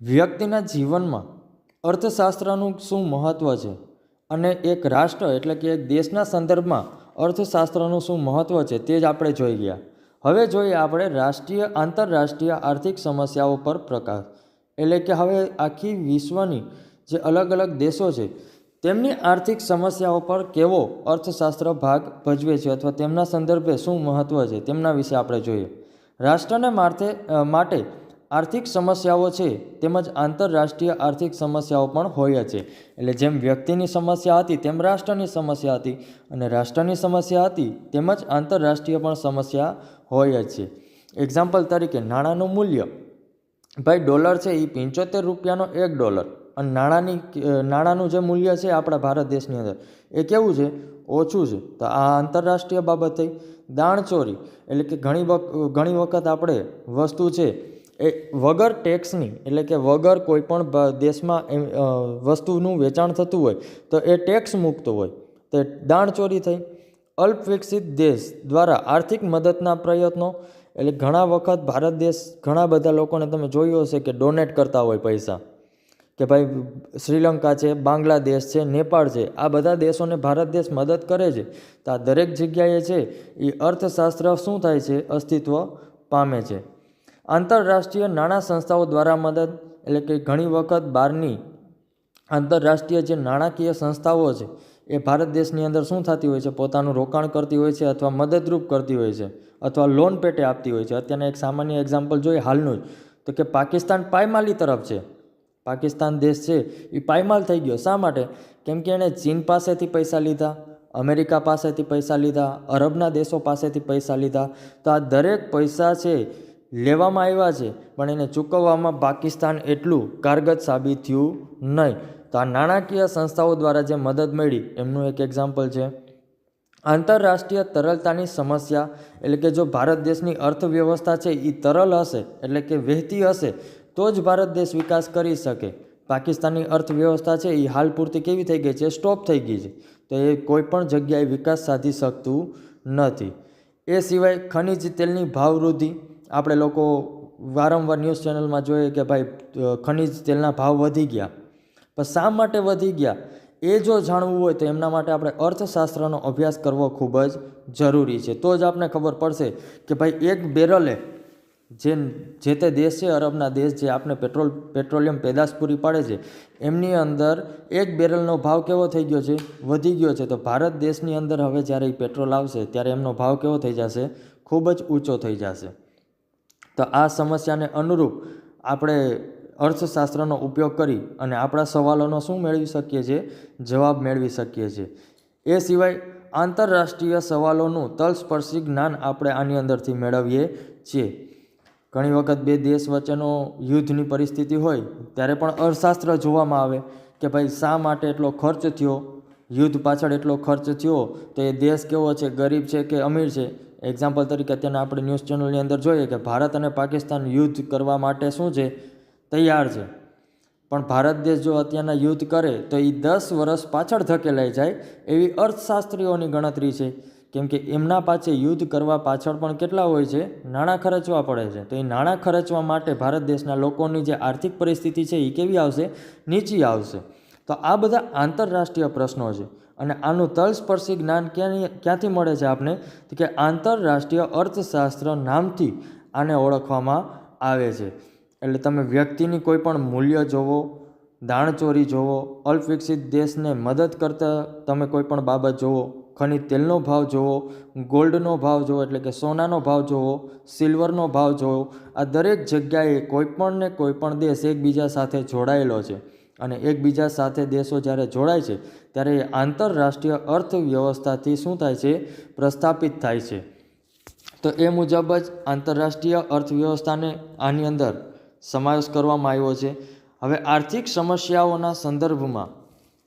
વ્યક્તિના જીવનમાં અર્થશાસ્ત્રનું શું મહત્ત્વ છે? અને એક રાષ્ટ્ર એટલે કે એક દેશના સંદર્ભમાં અર્થશાસ્ત્રનું શું મહત્ત્વ છે તે જ આપણે જોઈ ગયા. હવે જોઈએ આપણે રાષ્ટ્રીય આંતરરાષ્ટ્રીય આર્થિક સમસ્યાઓ પર પ્રકાશ. એટલે કે હવે આખી વિશ્વની જે અલગ અલગ દેશો છે, તેમની આર્થિક સમસ્યાઓ પર કેવો અર્થશાસ્ત્ર ભાગ ભજવે છે અથવા તેમના સંદર્ભે શું મહત્ત્વ છે તેમના વિશે આપણે જોઈએ. રાષ્ટ્રને માર્થે માટે આર્થિક સમસ્યાઓ છે, તેમજ આંતરરાષ્ટ્રીય આર્થિક સમસ્યાઓ પણ હોય છે. એટલે જેમ વ્યક્તિની સમસ્યા હતી, તેમ રાષ્ટ્રની સમસ્યા હતી. અને રાષ્ટ્રની સમસ્યા હતી, તેમજ આંતરરાષ્ટ્રીય પણ સમસ્યા હોય છે. એક્ઝામ્પલ તરીકે નાણાંનું મૂલ્ય. ભાઈ, ડોલર છે એ પંચોતેર રૂપિયાનો એક ડોલર. અને નાણાંની નાણાંનું જે મૂલ્ય છે, આપણા ભારત દેશની અંદર, એ કેવું છે? ઓછું છે. તો આ આંતરરાષ્ટ્રીય બાબત થઈ દાણચોરી. એટલે કે ઘણી વખત ઘણી વખત આપણે વસ્તુ છે એ વગર ટેક્સની એટલે કે વગર કોઈ પણ ભ- દેશમાં વસ્તુનું વેચાણ થતું હોય, તો એ ટેક્સ મૂકતો હોય. તો દાણચોરી થઈ. અલ્પ વિકસિત દેશ દ્વારા આર્થિક મદદના પ્રયત્નો, એટલે ઘણા વખત ભારત દેશ, ઘણા બધા લોકોને તમે જોયું હશે કે ડોનેટ કરતા હોય પૈસા. કે ભાઈ, શ્રીલંકા છે, બાંગ્લાદેશ છે, નેપાળ છે, આ બધા દેશોને ભારત દેશ મદદ કરે છે. તો આ દરેક જગ્યાએ છે એ અર્થશાસ્ત્ર શું થાય છે? અસ્તિત્વ પામે છે. આંતરરાષ્ટ્રીય નાણાં સંસ્થાઓ દ્વારા મદદ, એટલે કે ઘણી વખત બહારની આંતરરાષ્ટ્રીય જે નાણાકીય સંસ્થાઓ છે, એ ભારત દેશની અંદર શું થતી હોય છે? પોતાનું રોકાણ કરતી હોય છે અથવા મદદરૂપ કરતી હોય છે અથવા લોન પેટે આપતી હોય છે? અત્યારના એક સામાન્ય એક્ઝામ્પલ જોઈએ હાલનું જ. તો કે પાકિસ્તાન પાયમાલી તરફ છે. પાકિસ્તાન દેશ છે, એ પાયમાલ થઈ ગયો. શા માટે? કેમ કે એણે ચીન પાસેથી પૈસા લીધા, અમેરિકા પાસેથી પૈસા લીધા, અરબના દેશો પાસેથી પૈસા લીધા. તો આ દરેક પૈસા છે લેવામાં આવ્યા છે, પણ એને ચૂકવવામાં પાકિસ્તાન એટલું કારગત સાબિત થયું નહીં. તો આ નાણાકીય સંસ્થાઓ દ્વારા જે મદદ મળી, એમનું એક એક્ઝામ્પલ છે. આંતરરાષ્ટ્રીય તરલતાની સમસ્યા, એટલે કે જો ભારત દેશની અર્થવ્યવસ્થા છે એ તરલ હશે, એટલે કે વહેતી હશે, તો જ ભારત દેશ વિકાસ કરી શકે. પાકિસ્તાનની અર્થવ્યવસ્થા છે એ હાલ પૂરતી કેવી થઈ ગઈ છે? સ્ટોપ થઈ ગઈ છે. તો એ કોઈ પણ જગ્યાએ વિકાસ સાધી શકતું નથી. એ સિવાય ખનિજ તેલની ભાવ વૃદ્ધિ આપણે લોકો વારંવાર ન્યૂઝ ચેનલમાં જોઈએ કે ભાઈ ખનીજ તેલના ભાવ વધી ગયા. પણ શા માટે વધી ગયા? એ જો જાણવું હોય તો એમના માટે આપણે અર્થશાસ્ત્રનો અભ્યાસ કરવો ખૂબ જ જરૂરી છે. તો જ આપણે ખબર પડશે કે ભાઈ, એક બેરલે જે જે તે દેશ છે, અરબના દેશ જે આપણે પેટ્રોલ, પેટ્રોલિયમ પેદાશ પૂરી પાડે છે, એમની અંદર એક બેરલનો ભાવ કેવો થઈ ગયો છે? વધી ગયો છે. તો ભારત દેશની અંદર હવે જ્યારે એ પેટ્રોલ આવશે, ત્યારે એમનો ભાવ કેવો થઈ જશે? ખૂબ જ ઊંચો થઈ જશે. તો આ સમસ્યાને અનુરૂપ આપણે અર્થશાસ્ત્રનો ઉપયોગ કરી અને આપણા સવાલોનો શું મેળવી શકીએ છીએ? જવાબ મેળવી શકીએ છીએ. એ સિવાય આંતરરાષ્ટ્રીય સવાલોનું તલસ્પર્શી જ્ઞાન આપણે આની અંદરથી મેળવીએ છીએ. ઘણી વખત બે દેશ વચ્ચેનો યુદ્ધની પરિસ્થિતિ હોય ત્યારે પણ અર્થશાસ્ત્ર જોવામાં આવે કે ભાઈ શા માટે એટલો ખર્ચ થયો? યુદ્ધ પાછળ એટલો ખર્ચ થયો? તો એ દેશ કેવો છે? ગરીબ છે કે અમીર છે? એક્ઝામ્પલ તરીકે અત્યારના આપણે ન્યૂઝ ચેનલની અંદર જોઈએ કે ભારત અને પાકિસ્તાન યુદ્ધ કરવા માટે શું છે? તૈયાર છે. પણ ભારત દેશ જો અત્યારના યુદ્ધ કરે, તો એ દસ વર્ષ પાછળ ધકેલાઈ જાય એવી અર્થશાસ્ત્રીઓની ગણતરી છે. કેમ કે એમના પાસે યુદ્ધ કરવા પાછળ પણ કેટલા હોય છે? નાણાં ખર્ચવા પડે છે. તો એ નાણાં ખર્ચવા માટે ભારત દેશના લોકોની જે આર્થિક પરિસ્થિતિ છે એ કેવી આવશે? નીચી આવશે. તો આ બધા આંતરરાષ્ટ્રીય પ્રશ્નો છે. અને આનું તલસ્પર્શી જ્ઞાન ક્યાંની ક્યાંથી મળે છે આપને? તો કે આંતરરાષ્ટ્રીય અર્થશાસ્ત્ર નામથી આને ઓળખવામાં આવે છે. એટલે તમે વ્યક્તિની કોઈ પણ મૂલ્ય જોવો, દાણચોરી જોવો, અલ્પ વિકસિત દેશને મદદ કરતા તમે કોઈ પણ બાબત જોવો, ખનિજ તેલનો ભાવ જોવો, ગોલ્ડનો ભાવ જોવો, એટલે કે સોનાનો ભાવ જોવો, સિલ્વરનો ભાવ જોવો, આ દરેક જગ્યાએ કોઈપણને કોઈપણ દેશ એકબીજા સાથે જોડાયેલો છે. અને એકબીજા સાથે દેશો જ્યારે જોડાય છે, ત્યારે એ આંતરરાષ્ટ્રીય અર્થવ્યવસ્થાથી શું થાય છે? પ્રસ્થાપિત થાય છે. તો એ મુજબ જ આંતરરાષ્ટ્રીય અર્થવ્યવસ્થાને આની અંદર સમાવેશ કરવામાં આવ્યો છે. હવે આર્થિક સમસ્યાઓના સંદર્ભમાં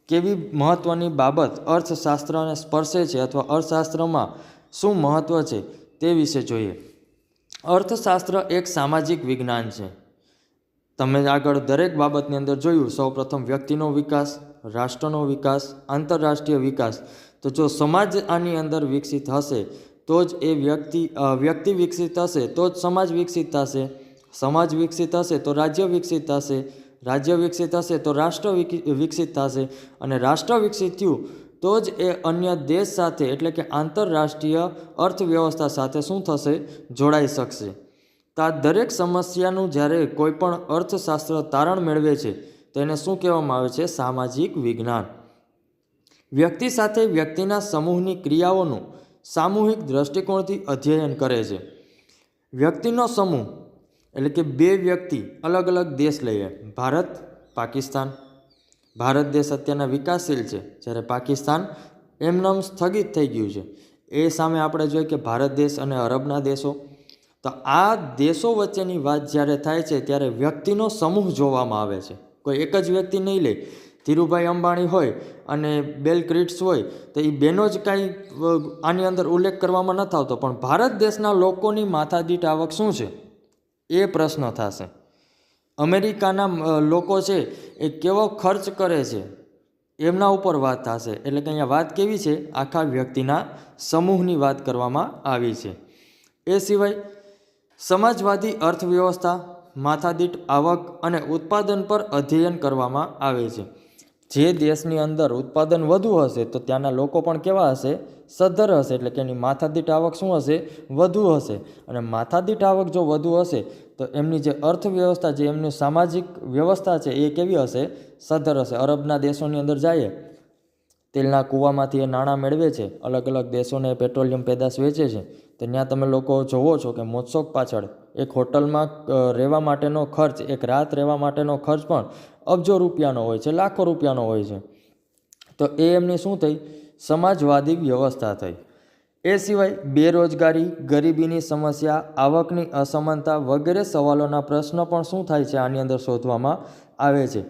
કેવી મહત્ત્વની બાબત અર્થશાસ્ત્રને સ્પર્શે છે અથવા અર્થશાસ્ત્રમાં શું મહત્ત્વ છે તે વિશે જોઈએ. અર્થશાસ્ત્ર એક સામાજિક વિજ્ઞાન છે. તમે આગળ દરેક બાબતની અંદર જોયું સૌપ્રથમ વ્યક્તિનો વિકાસ, રાષ્ટ્રનો વિકાસ, આંતરરાષ્ટ્રીય વિકાસ. તો જો સમાજ આની અંદર વિકસિત હશે, તો જ એ વ્યક્તિ વ્યક્તિ વિકસિત હશે, તો જ સમાજ વિકસિત થશે. સમાજ વિકસિત હશે, તો રાજ્ય વિકસિત થશે. રાજ્ય વિકસિત હશે, તો રાષ્ટ્ર વિક- વિકસિત થશે. અને રાષ્ટ્ર વિકસિત થયું, તો જ એ અન્ય દેશ સાથે, એટલે કે આંતરરાષ્ટ્રીય અર્થવ્યવસ્થા સાથે શું થશે? જોડાઈ શકશે. તો દરેક સમસ્યાનું જ્યારે કોઈ પણ અર્થશાસ્ત્ર તારણ મેળવે છે, તો એને શું કહેવામાં આવે છે? સામાજિક વિજ્ઞાન. વ્યક્તિ સાથે વ્યક્તિના સમૂહની ક્રિયાઓનું સામૂહિક દ્રષ્ટિકોણથી અધ્યયન કરે છે. વ્યક્તિનો સમૂહ એટલે કે બે વ્યક્તિ અલગ અલગ દેશ લઈએ. ભારત, પાકિસ્તાન. ભારત દેશ અત્યારના વિકાસશીલ છે. જ્યારે પાકિસ્તાન એમનામ સ્થગિત થઈ ગયું છે. એ સામે આપણે જોઈએ કે ભારત દેશ અને અરબના દેશો તો આ દેશો વચ્ચેની વાત જ્યારે થાય છે, ત્યારે વ્યક્તિનો સમૂહ જોવામાં આવે છે. કોઈ એક જ વ્યક્તિ નહીં લે. ધીરુભાઈ અંબાણી હોય અને બેલ ક્રિટ્સ હોય, તો એ બેનો જ કાંઈ આની અંદર ઉલ્લેખ કરવામાં નથી આવતો પણ ભારત દેશના લોકોની માથાદીઠ આવક શું છે? એ પ્રશ્ન થશે. અમેરિકાના લોકો છે, એ કેવો ખર્ચ કરે છે? એમના ઉપર વાત થશે. એટલે કે અહીંયા વાત કેવી છે? આખા વ્યક્તિના સમૂહની વાત કરવામાં આવી છે. એ સિવાય સમાજવાદી અર્થવ્યવસ્થા, માથાદીઠ આવક અને ઉત્પાદન પર અધ્યયન કરવામાં આવે છે. જે દેશની અંદર ઉત્પાદન વધુ હશે તો ત્યાંના લોકો પણ કેવા હશે? સદ્ધર હશે, એટલે કે એની માથાદીઠ આવક શું હશે? વધુ હશે. અને માથાદીઠ આવક જો વધુ હશે, તો એમની જે અર્થવ્યવસ્થા, જે એમની સામાજિક વ્યવસ્થા છે એ કેવી હશે? સદ્ધર હશે. અરબના દેશોની અંદર જાય તેલના કૂવામાંથી એ નાણાં મેળવે છે. અલગ અલગ દેશોને પેટ્રોલિયમ પેદાશ વેચે છે. તો ત્યાં તમે લોકો જોવો છો કે મોત્સોક પાછળ એક હોટલમાં રહેવા માટેનો ખર્ચ, એક રાત રહેવા માટેનો ખર્ચ પણ અબજો રૂપિયાનો હોય છે, લાખો રૂપિયાનો હોય છે. તો એ એમની શું થઈ? સમાજવાદી વ્યવસ્થા થઈ. એ સિવાય બેરોજગારી, ગરીબીની સમસ્યા, આવકની અસમાનતા વગેરે સવાલોના પ્રશ્ન પણ શું થાય છે આની અંદર શોધવામાં આવે છે.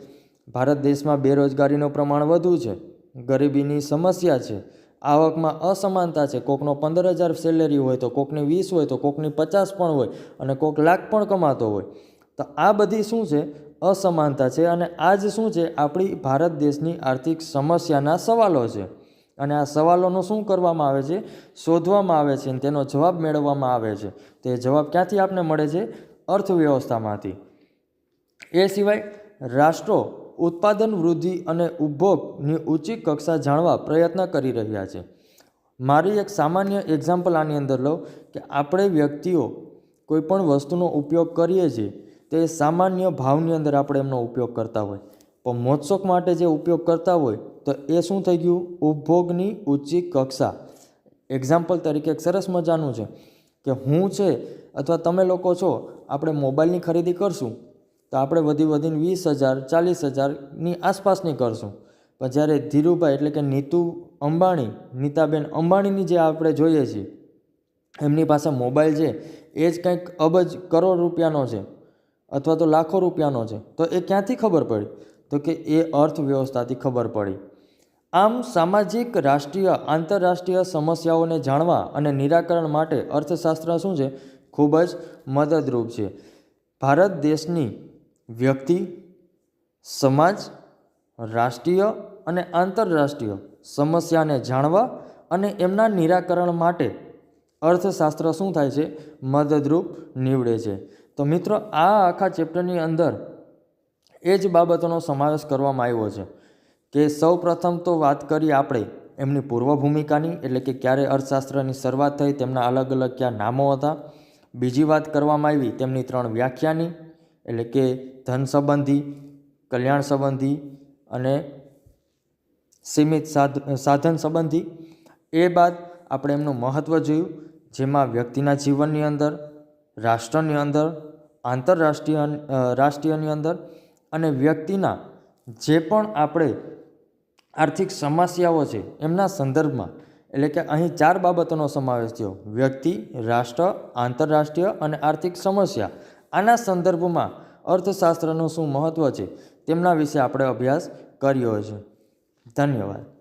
ભારત દેશમાં બેરોજગારીનું પ્રમાણ વધુ છે. ગરીબીની સમસ્યા છે. આવકમાં અસમાનતા છે. કોકનો પંદર હજાર સેલેરી હોય તો કોકની વીસ હોય તો કોકની પચાસ પણ હોય અને કોક લાખ પણ કમાતો હોય. તો આ બધી શું છે? અસમાનતા છે અને આ જ શું છે? આપણી ભારત દેશની આર્થિક સમસ્યાના સવાલો છે. અને આ સવાલોનું શું કરવામાં આવે છે? શોધવામાં આવે છે અને તેનો જવાબ મેળવવામાં આવે છે. તે જવાબ ક્યાંથી આપને મળે છે? અર્થવ્યવસ્થામાંથી. એ સિવાય રાષ્ટ્રો ઉત્પાદન વૃદ્ધિ અને ઉપભોગની ઊંચી કક્ષા જાણવા પ્રયત્ન કરી રહ્યા છે. મારી એક સામાન્ય એક્ઝામ્પલ આની અંદર લો કે આપણે વ્યક્તિઓ કોઈ પણ વસ્તુનો ઉપયોગ કરીએ છીએ તે સામાન્ય ભાવની અંદર આપણે એમનો ઉપયોગ કરતા હોય. પણ મોત્સોક માટે જે ઉપયોગ કરતા હોય તો એ શું થઈ ગયું? ઉપભોગની ઊંચી કક્ષા. એક્ઝામ્પલ તરીકે એક સરસ મજાનું છે કે હું છે અથવા તમે લોકો છો, આપણે મોબાઈલની ખરીદી કરશું. તો આપણે વધી વધીને વીસ હજાર, ચાલીસ હજારની આસપાસની કરશું. પણ જ્યારે ધીરુભાઈ એટલે કે નીતુ અંબાણી, નીતાબેન અંબાણીની જે આપણે જોઈએ છીએ, એમની પાસે મોબાઈલ છે, એ જ કંઈક અબજ કરોડ રૂપિયાનો છે અથવા તો લાખો રૂપિયાનો છે, તો એ ક્યાંથી ખબર પડી? તો કે એ અર્થવ્યવસ્થાથી ખબર પડી. આમ સામાજિક, રાષ્ટ્રીય, આંતરરાષ્ટ્રીય સમસ્યાઓને જાણવા અને નિરાકરણ માટે અર્થશાસ્ત્ર શું છે? ખૂબ જ મદદરૂપ છે. ભારત દેશની વ્યક્તિ, સમાજ, રાષ્ટ્રીય અને આંતરરાષ્ટ્રીય સમસ્યાને જાણવા અને એમના નિરાકરણ માટે અર્થશાસ્ત્ર શું થાય છે? મદદરૂપ નીવડે છે. તો મિત્રો, આ આખા ચેપ્ટરની અંદર એ જ બાબતોનો સમાવેશ કરવામાં આવ્યો છે કે સૌ પ્રથમ તો વાત કરીએ આપણે એમની પૂર્વ ભૂમિકાની એટલે કે ક્યારે અર્થશાસ્ત્રની શરૂઆત થઈ, તેમના અલગ અલગ ક્યાં નામો હતા. બીજી વાત કરવામાં આવી તેમની ત્રણ વ્યાખ્યાની. એટલે કે ધન સંબંધી, કલ્યાણ સંબંધી અને સીમિત સાધ, સાધન સંબંધી, એ બાદ આપણે એમનું મહત્ત્વ જોયું, જેમાં વ્યક્તિના જીવનની અંદર, રાષ્ટ્રની અંદર, આંતરરાષ્ટ્રીય રાષ્ટ્રીયની અંદર અને વ્યક્તિના જે પણ આપણે આર્થિક સમસ્યાઓ છે, એમના સંદર્ભમાં, એટલે કે અહીં ચાર બાબતોનો સમાવેશ થયો. વ્યક્તિ, રાષ્ટ્ર, આંતરરાષ્ટ્રીય અને આર્થિક સમસ્યા. આના સંદર્ભમાં અર્થશાસ્ત્રનું શું મહત્ત્વ છે તેમના વિશે આપણે અભ્યાસ કર્યો છે. ધન્યવાદ.